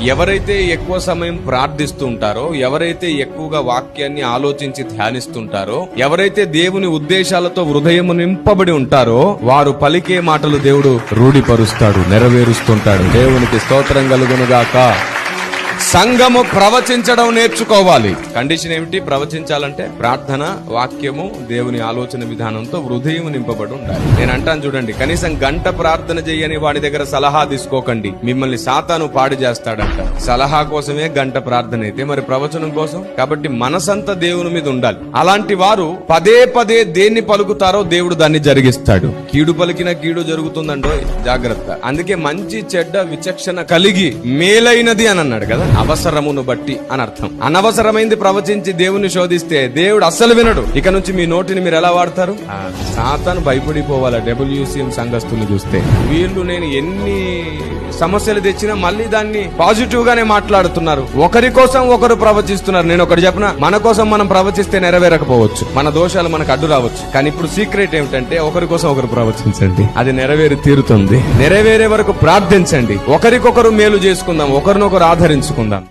ఎవరైతే ఎక్కువ సమయం ప్రార్థిస్తూ ఉంటారో ఎవరైతే ఎక్కువగా వాక్యాన్ని ఆలోచించి ధ్యానిస్తుంటారో ఎవరైతే దేవుని ఉద్దేశాలతో హృదయం నింపబడి ఉంటారో వారు పలికే మాటలు దేవుడు రూఢిపరుస్తాడు నెరవేరుస్తుంటాడు. దేవునికి స్తోత్రం కలుగునుగాక. సంఘము ప్రవచించడం నేర్చుకోవాలి. కండిషన్ ఏమిటి? ప్రవచించాలంటే ప్రార్థన వాక్యము దేవుని ఆలోచన విధానంతో హృదయం నింపబడి ఉండాలి. నేను అంటాను చూడండి కనీసం గంట ప్రార్థన చేయని వాడి దగ్గర సలహా తీసుకోకండి. మిమ్మల్ని సాతాను పాడు చేస్తాడంట. సలహా కోసమే గంట ప్రార్థన అయితే మరి ప్రవచనం కోసం? కాబట్టి మనసంతా దేవుని మీద ఉండాలి. అలాంటి వారు పదే పదే దేన్ని పలుకుతారో దేవుడు దాన్ని జరిగిస్తాడు. కీడు పలికిన కీడు జరుగుతుందండో జాగ్రత్త. అందుకే మంచి చెడ్డ విచక్షణ కలిగి మేలైనది అని అన్నాడు కదా? అవసరమును బట్టి అని అర్థం అనవసరమైంది ప్రవచించి దేవుని శోధిస్తే దేవుడు అస్సలు వినడు. ఇక నుంచి మీ నోటిని మీరు ఎలా వాడతారు? సాతాను భయపడిపోవాలా డబ్ల్యూసీఎం సంఘస్థుల్ని చూస్తే? వీళ్ళు నేను ఎన్ని సమస్యలు తెచ్చినా మళ్ళీ దాన్ని పాజిటివ్ గానే మాట్లాడుతున్నారు. ఒకరి కోసం ఒకరు ప్రవచిస్తున్నారు. నేను ఒకటి చెప్పిన మన కోసం మనం ప్రవచిస్తే నెరవేరకపోవచ్చు. మన దోషాలు మనకు అడ్డు రావచ్చు. కానీ ఇప్పుడు సీక్రెట్ ఏమిటంటే ఒకరి కోసం ఒకరు ప్రవచించండి. అది నెరవేరి తీరుతుంది. నెరవేరే వరకు ప్రార్థించండి. ఒకరికొకరు మేలు చేసుకుందాం. ఒకరినొకరు ఆదరించుకుందాం.